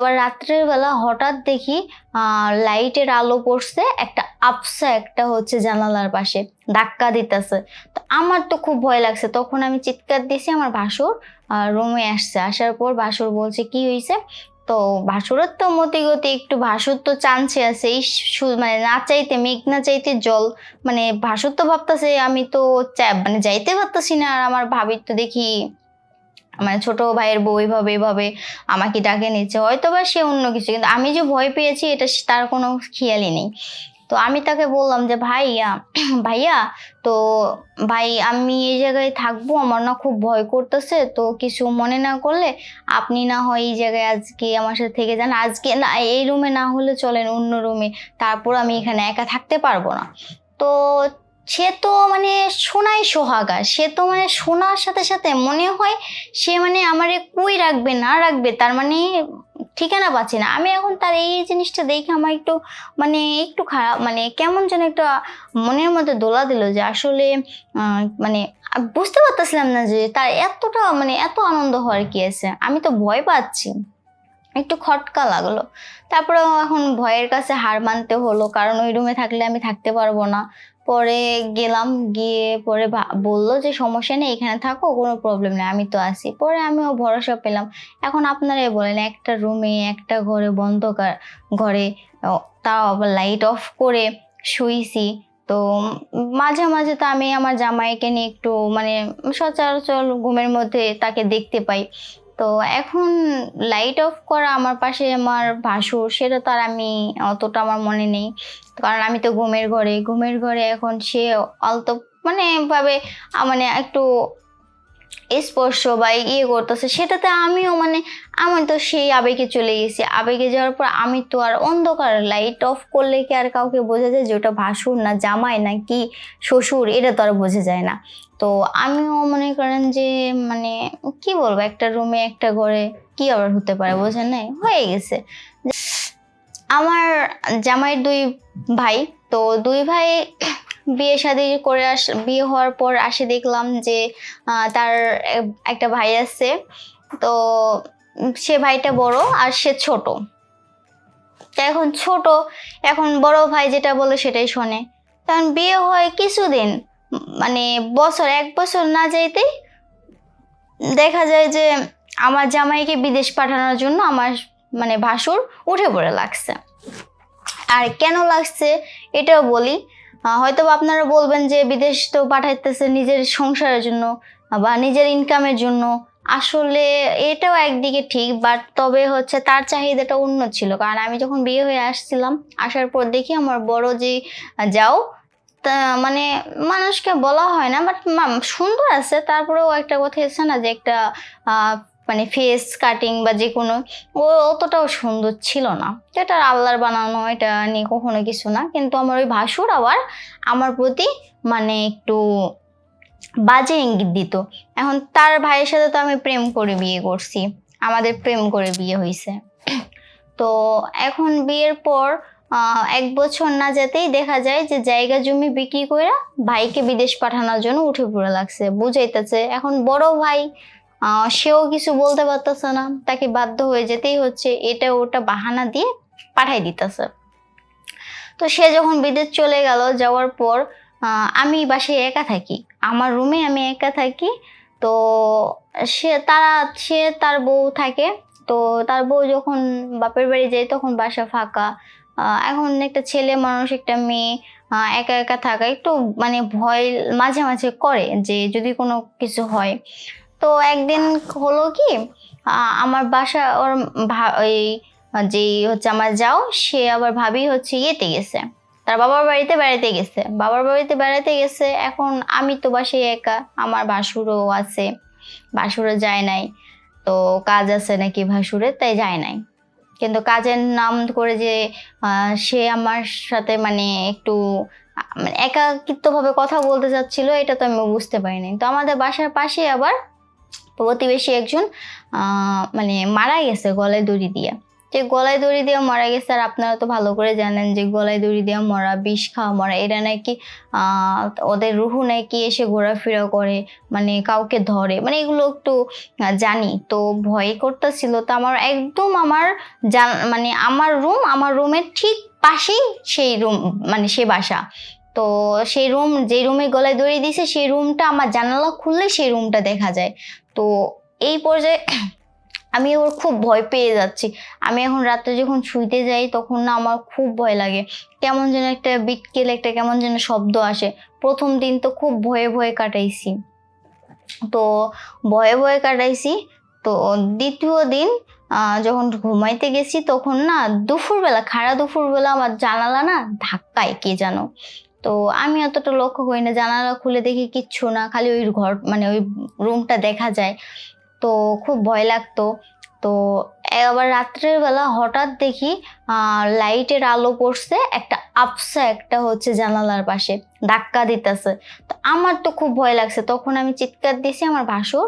আবার রাত্রের বেলা হঠাৎ দেখি লাইটের আলো পড়ছে, একটা আপসা একটা হচ্ছে জানালার পাশে, ধাক্কা দিতেছে। তো আমার তো খুব ভয় লাগছে। তখন আমি চিৎকার দিছি আমার ভাসুর রুমে আসছে। আসার পর ভাসুর বলছে, কি হয়েছে তো ভাসুরের তো মতি গতি একটু, ভাসুর তো চান্সে আছে এই মানে না চাইতে, মেঘ না চাইতে জল। মানে ভাসুর তো ভাবতেছে, আমি তো মানে যাইতে পারতেছি না। আর আমার ভাবির তো দেখি মানে ছোট ভাইয়ের বউ এইভাবে এইভাবে আমাকে ডাকে নিচ্ছে হয়তো বা সে অন্য কিছু, কিন্তু আমি যে ভয় পেয়েছি, এটা তার কোনো খেয়ালই নেই। তো আমি তাকে বললাম যে, ভাইয়া ভাইয়া, তো ভাই, আমি এই জায়গায় থাকব, আমার না খুব ভয় করতেছে, তো কিছু মনে না করলে আপনি না হয় এই জায়গায় আজকে আমার সাথে থেকে যান। আজকে না, এই রুমে না হলে চলেন অন্য রুমে তারপর আমি এখানে একা থাকতে পারব না। তো সে তো মানে সোনাই সোহাগা। সে তো মানে শোনার সাথে সাথে মনে হয় সে মানে আমারে কই রাখবে, না রাখবে, তার মানে ঠিকানা পাচ্ছি না। আমি এখন তার এই জিনিসটা দেখে আমার একটু মানে একটু খারাপ মানে কেমন যেন একটা মনের মধ্যে দোলা দিল যে আসলে মানে বুঝতে পারতেছিলাম না যে তার এতটা মানে এত আনন্দ হওয়ার কি আছে। আমি তো ভয় পাচ্ছি। একটু খটকা লাগল। তারপরে এখন ভয়ের কাছে হার মানতে হলো, কারণ ওই রুমে থাকলে আমি থাকতে পারব না। পরে গেলাম, গিয়ে পরে বলল যে সমস্যা নেই, এখানে থাকো, কোনো প্রবলেম নেই, আমি তো আছি। পরে আমিও ভরসা পেলাম। এখন আপনারাই বলেন, একটা রুমে একটা ঘরে বন্ধ ঘরে তাও আবার লাইট অফ করে শুইছি। তো মাঝে মাঝে তো আমি আমার জামাইকে নিয়ে একটু মানে সচরাচর ঘুমের মধ্যে তাকে দেখতে পাই। তো এখন লাইট অফ করা আমার পাশে আমার ভাসুর, সেটা তো আর আমি অতটা আমার মনে নেই। কারণ আমি তো ঘুমের ঘরে ঘুমের ঘরে এখন সে অল্প মানে ভাবে মানে একটু স্পর্শ বা ইয়ে করতেছে, সেটাতে আমিও মানে আমি তো সেই আবেগে চলে গেছি। আবেগে যাওয়ার পর আমি তো আর অন্ধকার লাইট অফ করলে কি আর কাউকে বোঝা যায় যে ওটা ভাসুর না জামাই না কি শ্বশুর? এটা তো আর বোঝা যায় না। তো আমিও মনে করেন যে মানে কি বলব, একটা রুমে একটা ঘরে কি আবার হতে পারে বোঝেন নাই, হয়ে গেছে। আমার জামাইয়ের দুই ভাই, তো দুই ভাই বিয়ে শাদি করে আস, বিয়ে হওয়ার পর আসে দেখলাম যে তার একটা ভাই আছে। তো সে ভাইটা বড় আর সে ছোট। এখন ছোট, এখন বড় ভাই যেটা বলে সেটাই শোনে। তখন বিয়ে হয় কিছুদিন মানে বছর, এক বছর না যাইতেই দেখা যায় যে, আমার জামাইকে বিদেশ পাঠানোর জন্য আমার মানে ভাসুর উঠে পড়ে লাগছে। আর কেন লাগছে এটাও বলি হয়তো আপনারা বলবেন যে বিদেশ তো পাঠাইতেছে নিজের সংসারের জন্য, বা নিজের ইনকামের জন্য। আসলে এটাও একদিকে ঠিক বাট তবে হচ্ছে তার চাহিদাটা অন্য ছিল। কারণ আমি যখন বিয়ে হয়ে আসছিলাম, আসার পর দেখি আমার বড় যে যাও মানে মানুষকে বলা হয় না বাট সুন্দর আছে। তারপরেও একটা কথা এসে না যে একটা মানে ফেস কাটিং বা যে কোনো ও অতটাও সুন্দর ছিল না। এটা আল্লাহর বানানো, এটা নিয়ে কখনো কিছু না। কিন্তু আমার ওই ভাসুর আবার আমার প্রতি মানে একটু বাজে ইঙ্গিত দিত। এখন তার ভাইয়ের সাথে তো আমি প্রেম করে বিয়ে করছি। আমাদের প্রেম করে বিয়ে হয়েছে তো এখন বিয়ের পর এক বছর না যেতেই দেখা যায় যে জায়গা জমি বিক্রি করে ভাইকে বিদেশ পাঠানোর জন্য উঠে পড়ে লাগছে। বুঝাইতেছে, এখন বড় ভাই সেও কিছু বলতে পারতেছে না। তাকে বাধ্য হয়ে যেতেই হচ্ছে। এটা ওটা বাহানা দিয়ে পাঠাই দিতেছে। তো সে যখন বিদেশ চলে গেল, যাওয়ার পর আমি বাসায় একা থাকি। আমার রুমে আমি একা থাকি। তো সে তারা, সে তার বউ থাকে। তো তার বউ যখন বাপের বাড়ি যায়, তখন বাসা ফাঁকা। এখন একটা ছেলে মানুষ, একটা মেয়ে একা একা থাকা একটু মানে ভয় মাঝে মাঝে করে যে যদি কোনো কিছু হয়। তো একদিন হলো কি আমার বাসা ওর ওই যে হচ্ছে আমার যাও, সে আবার ভাবি হচ্ছে ইয়েতে গেছে। তার বাবার বাড়িতে বেড়াতে গেছে। বাবার বাড়িতে বেড়াতে গেছে, এখন আমি তো বাসায় একা, আমার ভাসুরও আছে, ভাসুরও যায় নাই। তো কাজ আছে নাকি ভাসুরে তাই যায় নাই। কিন্তু কাজের নাম করে যে সে আমার সাথে মানে একটু মানে একাকিত্বভাবে কথা বলতে চাচ্ছিল, এটা তো আমি বুঝতে পারিনি। তো আমাদের বাসার পাশে আবার প্রতিবেশী একজন মানে মারা গেছে গলায় দড়ি দিয়ে। যে গলায় দড়ি দিয়ে মারা গেছে, আর আপনারা তো ভালো করে জানেন যে গলায় দড়ি দিয়ে মরা, বিষ খাওয়া, মরা, এরা নাকি ওদের রুহু নাকি এসে ঘোরাফেরা করে মানে কাউকে ধরে মানে এগুলো একটু জানি। তো ভয় করতেছিল। তো আমার একদম আমার মানে আমার রুম, আমার রুমের ঠিক পাশেই সেই রুম মানে সে বাসা। তো সেই রুম যে রুমে গলায় দড়ি দিয়েছে সেই রুমটা আমার জানালা খুললে সেই রুমটা দেখা যায়। তো এই পর্যায়ে আমি ওর খুব ভয় পেয়ে যাচ্ছি। আমি এখন রাত্রে যখন শুইতে যাই, তখন না আমার খুব ভয় লাগে। কেমন যেন একটা বিটকেল, একটা কেমন যেন শব্দ আসে। প্রথম দিন তো খুব ভয়ে ভয়ে কাটাইছি। তো ভয়ে ভয়ে কাটাইছি। তো দ্বিতীয় দিন যখন ঘুমাইতে গেছি, তখন না দুপুরবেলা, খাড়া দুপুরবেলা আমার জানালা না ধাক্কায়, কে জানো। তো আমি অতটা লক্ষ্য করি না, জানালা খুলে দেখি কিচ্ছু না, খালি ওই ঘর মানে ওই রুমটা দেখা যায়। তো খুব ভয় লাগতো। তো আবার রাত্রের বেলা হঠাৎ দেখি লাইটের আলো পড়ছে, একটা আপসা একটা হচ্ছে জানালার পাশে, ধাক্কা দিতেছে। তো আমার তো খুব ভয় লাগছে। তখন আমি চিৎকার দিয়েছি আমার ভাসুর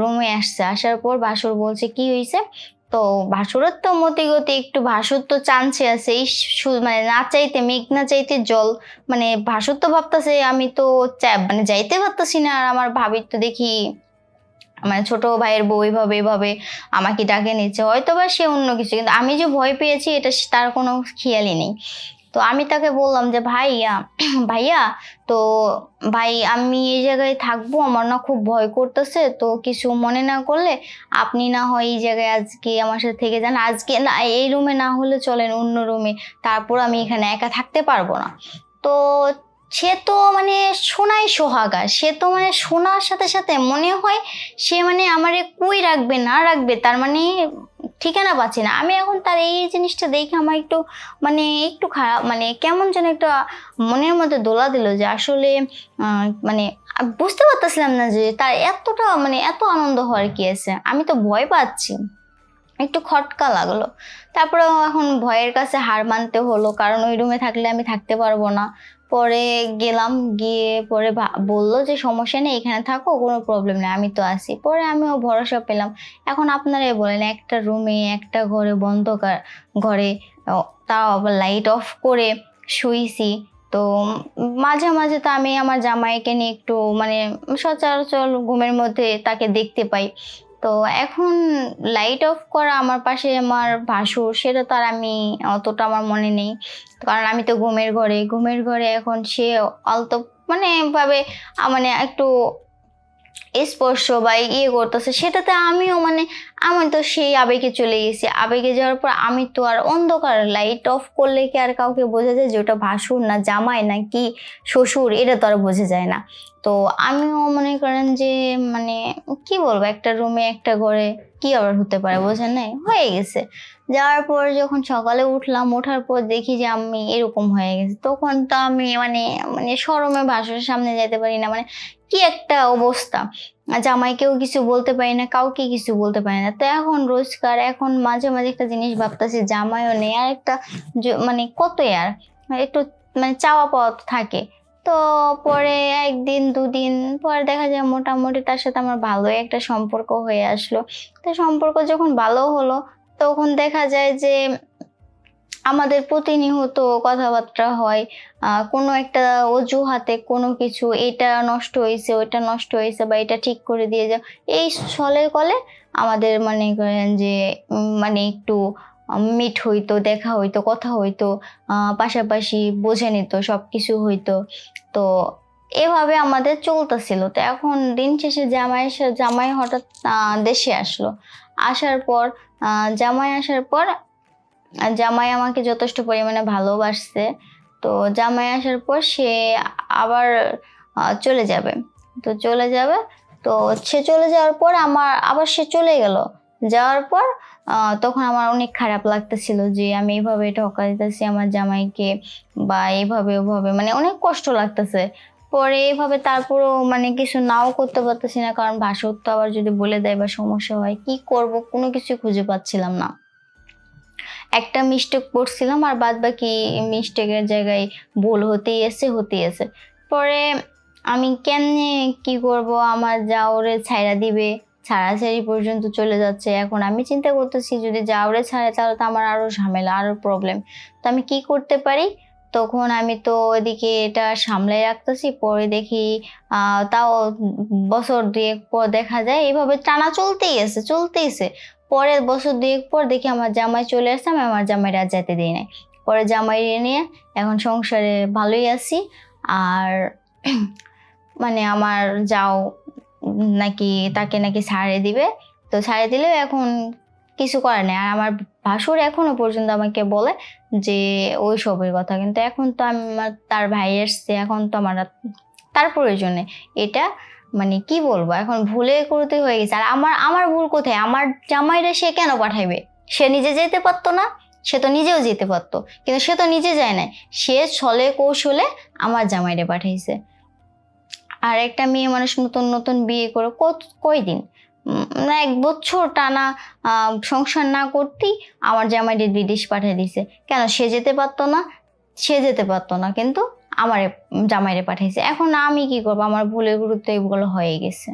রুমে আসছে। আসার পর ভাসুর বলছে, কি হয়েছে তো ভাসুরের তো মতি গতি একটু ভাসুর তো চান্সে আছে। এই মানে না চাইতে মেঘ, না চাইতে জল। মানে ভাসুর তো ভাবতেছে আমি তো মানে যাইতে পারতেছি না। আর আমার ভাবির তো দেখি মানে ছোট ভাইয়ের বউ এইভাবে এভাবে আমাকে ডাকে নিচ্ছে। হয়তো বা সে অন্য কিছু, কিন্তু আমি যে ভয় পেয়েছি, এটা তার কোনো খেয়ালই নেই। তো আমি তাকে বললাম যে, ভাইয়া ভাইয়া, তো ভাই, আমি এই জায়গায় থাকব, আমার না খুব ভয় করতেছে, তো কিছু মনে না করলে আপনি না হয় এই জায়গায় আজকে আমার সাথে থেকে যান। আজকে না, এই রুমে না হলে চলেন অন্য রুমে, তারপর আমি এখানে একা থাকতে পারব না। তো সে তো মানে সোনাই সোহাগা, সে তো মানে শোনার সাথে সাথে মনে হয় সে মানে আমারে কই রাখবে, না রাখবে, তার মানে ঠিকানা পাচ্ছি না। আমি এখন তার এই জিনিসটা দেখে আমার একটু মানে একটু খারাপ মানে কেমন যেন একটা মনের মধ্যে দোলা দিল যে আসলে মানে বুঝতে পারতেছিলাম না যে তার এতটা মানে এত আনন্দ হওয়ার কি আছে। আমি তো ভয় পাচ্ছি। একটু খটকা লাগল। তারপরে এখন ভয়ের কাছে হার মানতে হলো, কারণ ওই রুমে থাকলে আমি থাকতে পারব না। পরে গেলাম, গিয়ে পরে বলল যে সমস্যা নেই, এখানে থাকো, কোনো প্রবলেম নেই, আমি তো আছি। পরে আমিও ভরসা পেলাম। এখন আপনারাই বলেন, একটা রুমে একটা ঘরে বন্ধ ঘরে তাও আবার লাইট অফ করে শুইছি। তো মাঝে মাঝে তো আমি আমার জামাইকে নিয়ে একটু মানে সচরাচর ঘুমের মধ্যে তাকে দেখতে পাই। তো এখন লাইট অফ করা আমার পাশে আমার ভাসুর, সেটা তো আর আমি অতটা আমার মনে নেই। কারণ আমি তো ঘুমের ঘরে ঘুমের ঘরে এখন সে অল্প মানে ভাবে মানে একটু স্পর্শ বা ইয়ে করতেছে, সেটাতে আমিও মানে আমি তো সেই আবেগে চলে গেছি। আবেগে যাওয়ার পর আমি তো আর অন্ধকার লাইট অফ করলে কি আর কাউকে বোঝা যায় যে ওটা ভাসুর না জামাই না কি শ্বশুর? এটা তো আর বোঝা যায় না। তো আমিও মনে করেন যে মানে কি বলব, একটা রুমে একটা ঘরে কি আবার হতে পারে বোঝেন নাই? হয়ে গেছে। যাওয়ার পর যখন সকালে উঠলাম, ওঠার পর দেখি যে আমি এরকম হয়ে গেছে। তখন তো আমি মানে মানে সরমে ভাসুরের সামনে যেতে পারি না। মানে কি একটা অবস্থা? জামাইকেও কিছু বলতে পারি না, কাউকে কিছু বলতে পারি না। তো এখন রোজকার, এখন মাঝে মাঝে একটা জিনিস ভাবতেছি, জামাইও নেই। আর একটা মানে কত আর, একটু মানে চাওয়া পাওয়া থাকে। তো পরে একদিন, দুদিন পরে দেখা যায় মোটামুটি তার সাথে আমার ভালোই একটা সম্পর্ক হয়ে আসলো। তো সম্পর্ক যখন ভালো হলো, তখন দেখা যায় যে আমাদের প্রতিনিয়ত কথাবার্তা হয় কোনো একটা অজুহাতে কোনো কিছু, এটা নষ্ট হয়েছে, ওইটা নষ্ট হয়েছে বা এটা ঠিক করে দিয়ে যাও, এই ছলে কলে আমাদের মানে করেন যে মানে একটু মিট হইতো, দেখা হইতো, কথা হইতো পাশাপাশি বোঝে নিত সব কিছু হইতো। তো এভাবে আমাদের চলতেছিল। তো এখন দিন শেষে জামাই জামাই হঠাৎ দেশে আসলো। আসার পর জামাই আসার পর জামাই আমাকে যথেষ্ট পরিমাণে ভালোবাসছে। তো জামাই আসার পর সে আবার চলে যাবে। তো চলে যাবে। তো সে চলে যাওয়ার পর আমার, আবার সে চলে গেল। যাওয়ার পর তখন আমার অনেক খারাপ লাগতেছিল যে আমি এইভাবে ঠকা দিতেছি আমার জামাইকে বা এইভাবে ওভাবে মানে অনেক কষ্ট লাগতেছে। পরে এইভাবে তারপরও মানে কিছু নাও করতে পারতেছি না, কারণ ভাষা তো আবার যদি বলে দেয় বা সমস্যা হয়, কি করব? কোনো কিছু খুঁজে পাচ্ছিলাম না। একটা মিস্টেক করছিলাম আর বাদ বাকি মিস্টেকের জায়গায় ভুল হতেই এসে হতেই এসে পরে আমি কেমনে কি করব? আমার যা ওরে ছাইরা দিবে, ছাড়াছাড়ি পর্যন্ত চলে যাচ্ছে। এখন আমি চিন্তা করতেছি, যদি যাওরে ছাড়ে তাহলে তো আমার আরও ঝামেলা আরও প্রবলেম তো আমি কি করতে পারি? তখন আমি তো এদিকে এটা সামলাই রাখতেছি, পরে দেখি তাও বছর দুয়েক পর দেখা যায়। এইভাবে টানা চলতেই আছে চলতেইছে পরের বছর দুয়েক পর দেখি আমার জামাই চলে আসছে, আমি আমার জামাই রাত যেতে দিই নাই। পরে জামাই নিয়ে এখন সংসারে ভালোই আছি। আর মানে আমার যাও নাকি তাকে নাকি ছাড়ে দিবে। তো ছাড়ে দিলেও এখন কিছু করে নেই। আর আমার ভাসুর এখনও পর্যন্ত আমাকে বলে যে, ওই সবের কথা। কিন্তু এখন তো আমার, তার ভাই এসছে, এখন তো আমার তার প্রয়োজনে এটা মানে কি বলব, এখন ভুলে করতে হয়ে গেছে। আর আমার আমার ভুল কোথায়? আমার জামাইরে সে কেন পাঠাইবে? সে নিজে যেতে পারতো না, সে তো নিজেও যেতে পারতো, কিন্তু সে তো নিজে যায় না সে ছলে কৌশলে আমার জামাইরে পাঠাইছে। আর একটা মেয়ে মানুষ নতুন নতুন বিয়ে করে কত, কয়দিন? না, এক বছর টানা সংসার না করতেই আমার জামাইরে বিদেশ পাঠিয়ে দিছে। কেন? সে যেতে পারতো না, সে যেতে পারতো না, কিন্তু আমার জামাইরে পাঠাইছে। এখন আমি কি করব? আমার ভুলের গুরুত্ব এগুলো হয়ে গেছে।